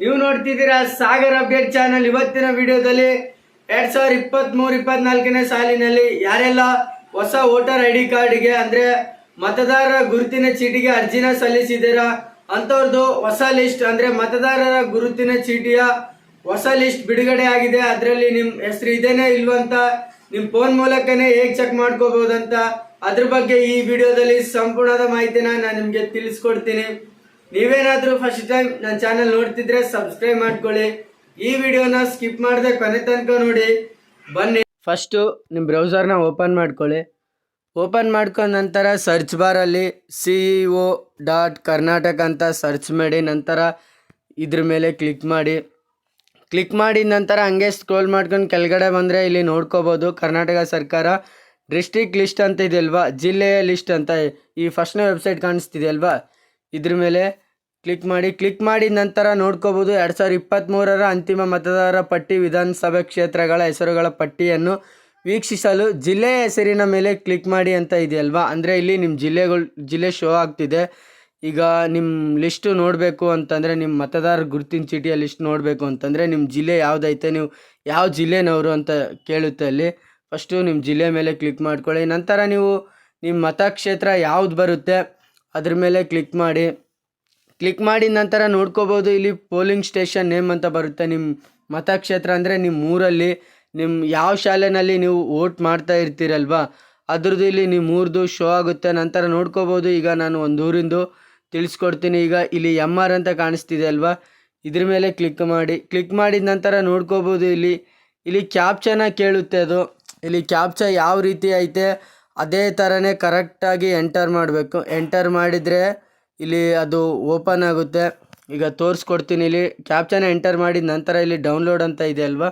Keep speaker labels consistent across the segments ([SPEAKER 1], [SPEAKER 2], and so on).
[SPEAKER 1] ನೀವು ನೋಡ್ತಿದ್ದೀರಾ Sagar update channel ಇವತ್ತಿನ ವಿಡಿಯೋದಲ್ಲಿ ಎರಡ್ ಸಾವಿರದ ಇಪ್ಪತ್ತ್ ಮೂರು ಇಪ್ಪತ್ನಾಲ್ಕನೇ ಸಾಲಿನಲ್ಲಿ ಯಾರೆಲ್ಲ ಹೊಸ ವೋಟರ್ ಐ ಡಿ ಕಾರ್ಡ್ಗೆ ಅಂದ್ರೆ ಮತದಾರರ ಗುರುತಿನ ಚೀಟಿಗೆ ಅರ್ಜಿನ ಸಲ್ಲಿಸಿದ್ದೀರಾ ಅಂಥವ್ರದ್ದು ಹೊಸ ಲಿಸ್ಟ್ ಅಂದ್ರೆ ಮತದಾರರ ಗುರುತಿನ ಚೀಟಿಯ ಹೊಸ ಲಿಸ್ಟ್ ಬಿಡುಗಡೆ ಆಗಿದೆ. ಅದರಲ್ಲಿ ನಿಮ್ಮ ಹೆಸರು ಇದೇನೇ ಇಲ್ವಂತ ನಿಮ್ಮ ಫೋನ್ ಮೂಲಕನೇ ಹೇಗೆ ಚೆಕ್ ಮಾಡ್ಕೋಬಹುದಂತ ಅದ್ರ ಬಗ್ಗೆ ಈ ವಿಡಿಯೋದಲ್ಲಿ ಸಂಪೂರ್ಣದ ಮಾಹಿತಿನ ನಾನು ನಿಮಗೆ ತಿಳಿಸ್ಕೊಡ್ತೀನಿ. ನೀವೇನಾದ್ರೂ ಫಸ್ಟ್ ಟೈಮ್ ನನ್ನ ಚಾನಲ್ ನೋಡ್ತಿದ್ರೆ ಸಬ್ಸ್ಕ್ರೈಬ್ ಮಾಡ್ಕೊಳ್ಳಿ. ಈ ವಿಡಿಯೋನ ಸ್ಕಿಪ್ ಮಾಡದೆ ಕೊನೆ ತನಕ ನೋಡಿ. ಬನ್ನಿ. ಫಸ್ಟು ನಿಮ್ಮ ಬ್ರೌಸರ್ನ ಓಪನ್ ಮಾಡ್ಕೊಳ್ಳಿ. ಓಪನ್ ಮಾಡ್ಕೊಂಡ ನಂತರ ಸರ್ಚ್ ಬಾರಲ್ಲಿ ಸಿ ಒ ಡಾಟ್ ಕರ್ನಾಟಕ ಅಂತ ಸರ್ಚ್ ಮಾಡಿ, ನಂತರ ಇದ್ರ ಮೇಲೆ ಕ್ಲಿಕ್ ಮಾಡಿ. ಕ್ಲಿಕ್ ಮಾಡಿದ ನಂತರ ಹಂಗೆ ಸ್ಕ್ರೋಲ್ ಮಾಡ್ಕೊಂಡು ಕೆಳಗಡೆ ಬಂದರೆ ಇಲ್ಲಿ ನೋಡ್ಕೋಬೋದು, ಕರ್ನಾಟಕ ಸರ್ಕಾರ ಡಿಸ್ಟ್ರಿಕ್ಟ್ ಲಿಸ್ಟ್ ಅಂತ ಇದೆಯಲ್ವಾ? ಜಿಲ್ಲೆಯ ಲಿಸ್ಟ್ ಅಂತ ಈ ಫಸ್ಟ್ನೇ ವೆಬ್ಸೈಟ್ ಕಾಣಿಸ್ತಿದೆಯಲ್ವಾ ಇದ್ರ ಮೇಲೆ ಕ್ಲಿಕ್ ಮಾಡಿ ಕ್ಲಿಕ್ ಮಾಡಿದ ನಂತರ ನೋಡ್ಕೋಬೋದು ಎರಡು ಸಾವಿರದ ಇಪ್ಪತ್ತ್ಮೂರರ ಅಂತಿಮ ಮತದಾರರ ಪಟ್ಟಿ ವಿಧಾನಸಭೆ ಕ್ಷೇತ್ರಗಳ ಹೆಸರುಗಳ ಪಟ್ಟಿಯನ್ನು ವೀಕ್ಷಿಸಲು ಜಿಲ್ಲೆಯ ಹೆಸರಿನ ಮೇಲೆ ಕ್ಲಿಕ್ ಮಾಡಿ ಅಂತ ಇದೆಯಲ್ವಾ? ಅಂದರೆ ಇಲ್ಲಿ ನಿಮ್ಮ ಜಿಲ್ಲೆಗಳು, ಜಿಲ್ಲೆ ಶೋ ಆಗ್ತಿದೆ. ಈಗ ನಿಮ್ಮ ಲಿಸ್ಟು ನೋಡಬೇಕು ಅಂತಂದರೆ ನಿಮ್ಮ ಮತದಾರರ ಗುರುತಿನ ಚೀಟಿಯ ಲಿಸ್ಟ್ ನೋಡಬೇಕು ಅಂತಂದರೆ ನಿಮ್ಮ ಜಿಲ್ಲೆ ಯಾವುದೈತೆ, ನೀವು ಯಾವ ಜಿಲ್ಲೆನವರು ಅಂತ ಕೇಳುತ್ತೆ ಅಲ್ಲಿ. ಫಸ್ಟು ನಿಮ್ಮ ಜಿಲ್ಲೆ ಮೇಲೆ ಕ್ಲಿಕ್ ಮಾಡ್ಕೊಳ್ಳಿ. ನಂತರ ನೀವು ನಿಮ್ಮ ಮತಕ್ಷೇತ್ರ ಯಾವ್ದು ಬರುತ್ತೆ? ಅದ್ರ ಮೇಲೆ ಕ್ಲಿಕ್ ಮಾಡಿ. ಕ್ಲಿಕ್ ಮಾಡಿದ ನಂತರ ನೋಡ್ಕೋಬೋದು ಇಲ್ಲಿ ಪೋಲಿಂಗ್ ಸ್ಟೇಷನ್ ನೇಮ್ ಅಂತ ಬರುತ್ತೆ. ನಿಮ್ಮ ಮತಕ್ಷೇತ್ರ ಅಂದರೆ ನಿಮ್ಮ ಊರಲ್ಲಿ ನಿಮ್ಮ ಯಾವ ಶಾಲೆನಲ್ಲಿ ನೀವು ವೋಟ್ ಮಾಡ್ತಾ ಇರ್ತೀರಲ್ವಾ? ಅದ್ರದ್ದು ಇಲ್ಲಿ ನಿಮ್ಮ ಊರ್ದು ಶೋ ಆಗುತ್ತೆ. ನಂತರ ನೋಡ್ಕೋಬೋದು. ಈಗ ನಾನು ಒಂದು ಊರಿಂದು ತಿಳಿಸ್ಕೊಡ್ತೀನಿ. ಈಗ ಇಲ್ಲಿ ಎಂ ಆರ್ ಅಂತ ಕಾಣಿಸ್ತಿದೆ ಅಲ್ವಾ? ಇದ್ರ ಮೇಲೆ ಕ್ಲಿಕ್ ಮಾಡಿ. ಕ್ಲಿಕ್ ಮಾಡಿದ ನಂತರ ನೋಡ್ಕೋಬೋದು ಇಲ್ಲಿ. ಇಲ್ಲಿ ಕ್ಯಾಪ್ಚನ ಕೇಳುತ್ತೆ ಅದು. ಇಲ್ಲಿ ಕ್ಯಾಪ್ಚ ಯಾವ ರೀತಿ ಐತೆ? ಅದೇ ಥರನೇ ಕರೆಕ್ಟಾಗಿ ಎಂಟರ್ ಮಾಡಬೇಕು. ಎಂಟರ್ ಮಾಡಿದರೆ ಇಲ್ಲಿ ಅದು ಓಪನ್ ಆಗುತ್ತೆ. ಈಗ ತೋರಿಸ್ಕೊಡ್ತೀನಿ ಇಲ್ಲಿ. ಕ್ಯಾಪ್ಚನ ಎಂಟರ್ ಮಾಡಿದ ನಂತರ ಇಲ್ಲಿ ಡೌನ್ಲೋಡ್ ಅಂತ ಇದೆ ಅಲ್ವಾ?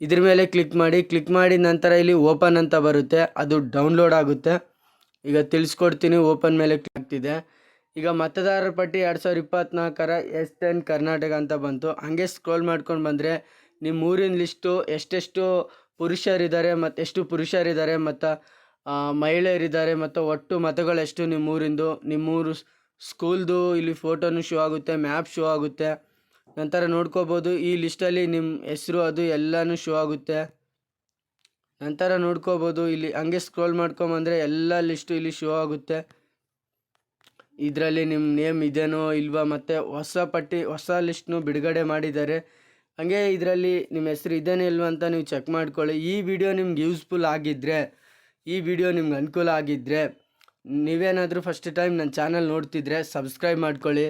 [SPEAKER 1] ಇದ್ರ ಮೇಲೆ ಕ್ಲಿಕ್ ಮಾಡಿ. ಕ್ಲಿಕ್ ಮಾಡಿದ ನಂತರ ಇಲ್ಲಿ ಓಪನ್ ಅಂತ ಬರುತ್ತೆ. ಅದು ಡೌನ್ಲೋಡ್ ಆಗುತ್ತೆ. ಈಗ ತಿಳಿಸ್ಕೊಡ್ತೀನಿ. ಓಪನ್ ಮೇಲೆ ಕ್ಲಿಕ್ ಈಗ ಮತದಾರರ ಪಟ್ಟಿ ಎರಡು ಸಾವಿರದ ಇಪ್ಪತ್ತ್ನಾಲ್ಕರ ಎಸ್ ಟೆನ್ ಕರ್ನಾಟಕ ಅಂತ ಬಂತು. ಹಂಗೆ ಸ್ಕ್ರೋಲ್ ಮಾಡ್ಕೊಂಡು ಬಂದರೆ ನಿಮ್ಮ ಊರಿನ ಲಿಸ್ಟು ಎಷ್ಟೆಷ್ಟು ಪುರುಷರಿದ್ದಾರೆ ಮತ್ತು ಎಷ್ಟು ಪುರುಷರಿದ್ದಾರೆ ಮತ್ತು ಮಹಿಳೆಯರಿದ್ದಾರೆ ಮತ್ತು ಒಟ್ಟು ಮತಗಳೆಷ್ಟು ನಿಮ್ಮ ಊರಿಂದು ನಿಮ್ಮೂರು ಸ್ಕೂಲ್ದು ಇಲ್ಲಿ ಫೋಟೋನು ಶೋ ಆಗುತ್ತೆ, ಮ್ಯಾಪ್ ಶೋ ಆಗುತ್ತೆ. ನಂತರ ನೋಡ್ಕೋಬೋದು, ಈ ಲಿಸ್ಟಲ್ಲಿ ನಿಮ್ಮ ಹೆಸರು, ಅದು ಎಲ್ಲನೂ ಶೋ ಆಗುತ್ತೆ. ನಂತರ ನೋಡ್ಕೋಬೋದು, ಇಲ್ಲಿ ಹಂಗೆ ಸ್ಕ್ರೋಲ್ ಮಾಡ್ಕೊಂಬಂದರೆ ಎಲ್ಲ ಲಿಸ್ಟು ಇಲ್ಲಿ ಶೋ ಆಗುತ್ತೆ. ಇದರಲ್ಲಿ ನಿಮ್ಮ ನೇಮ್ ಇದೇನೋ ಇಲ್ವಾ ಮತ್ತು ಹೊಸ ಪಟ್ಟಿ, ಹೊಸ ಲಿಸ್ಟ್ನು ಬಿಡುಗಡೆ ಮಾಡಿದ್ದಾರೆ. ಹಾಗೆ ಇದರಲ್ಲಿ ನಿಮ್ಮ ಹೆಸರು ಇದೇನೋ ಇಲ್ವಾ ಅಂತ ನೀವು ಚೆಕ್ ಮಾಡ್ಕೊಳ್ಳಿ. ಈ ವಿಡಿಯೋ ನಿಮ್ಗೆ ಯೂಸ್ಫುಲ್ ಆಗಿದ್ದರೆ ಈ ವಿಡಿಯೋ ನಿಮ್ಗೆ ಅನುಕೂಲ ಆಗಿದ್ದರೆ ನೀವೇನಾದರೂ ಫಸ್ಟ್ ಟೈಮ್ ನನ್ನ ಚಾನಲ್ ನೋಡ್ತಿದ್ರೆ ಸಬ್ಸ್ಕ್ರೈಬ್ ಮಾಡ್ಕೊಳ್ಳಿ.